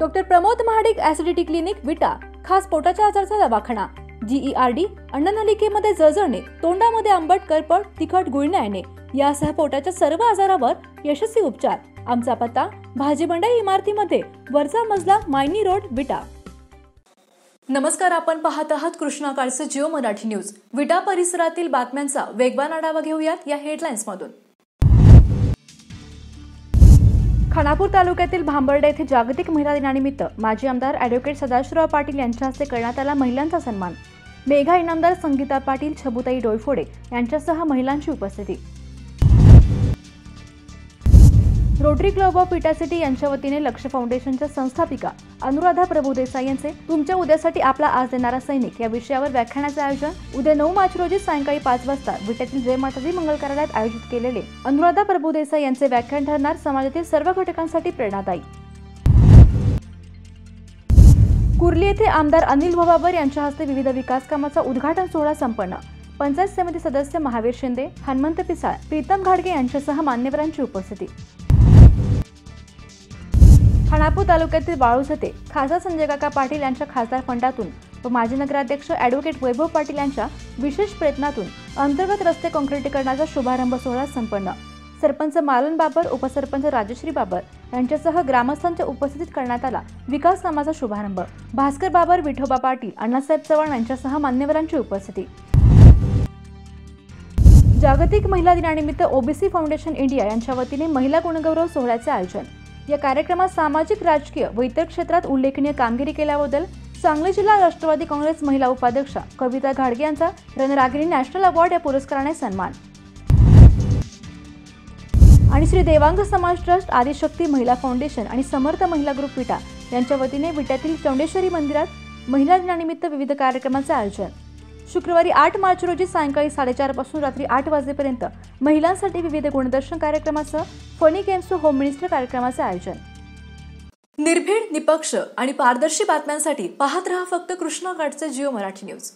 Doctor Pramod Mahadik acidity clinic Vita खास पोटाच्या आजाराचा दवाखाना. जीईआरडी अन्ननलिकेमध्ये जळजळणे तोंडामध्ये आंबट करपट तिखट गुळण्या येणे यासह पोटाच्या सर्व आजारावर यशस्वी उपचार. आमचा पत्ता भाजीबंडा इमारतीमध्ये वरचा मजला मायनी रोड विटा. नमस्कार आपण पाहत आहात कृष्णा काळचं जिओ मराठी न्यूज. विटा परिसरातील बातम्यांचा वेगवान आढावा घेऊयात या हेडलाईन्स खानापूर तालुक्यातील भांबर्डे येथे जागतिक महिला दिनानिमित्त माजी आमदार ॲडव्होकेट सदाशिवराव पाटील यांच्या हस्ते करण्यात आला महिलांचा सन्मान. मेघा इनामदार संगीता पाटील छबुताई डोयफोडे यांच्यासह महिलांची उपस्थिती. रोटरी क्लब ऑफ इटासिटी सिटी यांच्या वतीने लक्ष फाउंडेशनच्या संस्थापिका अनुराधा प्रभुदेसाई यांचे तुमच्या उद्यासाठी आपला आज देणारा सैनिक या विषयावर व्याख्यानाचे आयोजन उद्या नऊ मार्च रोजी सायंकाळी पाच वाजता विट्यातील जय माताजी मंगल कार्यालयात आयोजित केलेले अनुराधा प्रभुदेसाई यांचे व्याख्यान ठरणार समाजातील सर्व घटकांसाठी प्रेरणादायी. कुर्ली येथे आमदार अनिल भवाबर यांच्या हस्ते विविध विकास कामाचा उद्घाटन सोहळा संपन्न. पंचायत समिती सदस्य महावीर शिंदे हनुमंत पिसाळ प्रीतम घाडगे यांच्यासह मान्यवरांची उपस्थिती. खानापूर तालुक्यातील वाळूस येथे खासदार संजय काका पाटील यांच्या खासदार फंडातून व माजी नगराध्यक्ष ॲडव्होकेट वैभव पाटील यांच्या विशेष प्रयत्नातून अंतर्गत रस्ते काँक्रिटीकरणाचा शुभारंभ सोहळा संपन्न. सरपंच मालन बाबर उपसरपंच राजश्री बाबर यांच्यासह ग्रामस्थांच्या उपस्थितीत करण्यात आला विकास कामाचा शुभारंभ. भास्कर बाबर विठोबा पाटील अण्णासाहेब चव्हाण यांच्यासह मान्यवरांची उपस्थिती. जागतिक महिला दिनानिमित्त ओबीसी फाउंडेशन इंडिया यांच्या वतीने महिला गुणगौरव सोहळ्याचे आयोजन. या कार्यक्रमात सामाजिक राजकीय व इतर क्षेत्रात उल्लेखनीय कामगिरी केल्याबद्दल सांगली जिल्हा राष्ट्रवादी काँग्रेस महिला उपाध्यक्षा कविता घाडगे यांचा रणरागिणी नॅशनल अवॉर्ड या पुरस्काराने सन्मान. आणि श्री देवांग समाज ट्रस्ट आदिशक्ती महिला फाउंडेशन आणि समर्थ महिला ग्रुप विटा यांच्या वतीने विट्यातील चौंडेश्वरी मंदिरात महिला दिनानिमित्त विविध कार्यक्रमाचे आयोजन. शुक्रवारी आठ मार्च रोजी सायंकाळी साडेचारपासून रात्री आठ वाजेपर्यंत महिलांसाठी विविध गुणदर्शन कार्यक्रमासह फनी गेम्स व होम मिनिस्टर कार्यक्रमाचे आयोजन. निर्भीड निपक्ष आणि पारदर्शी बातम्यांसाठी पाहत रहा फक्त कृष्णा घाटचे जिओ मराठी न्यूज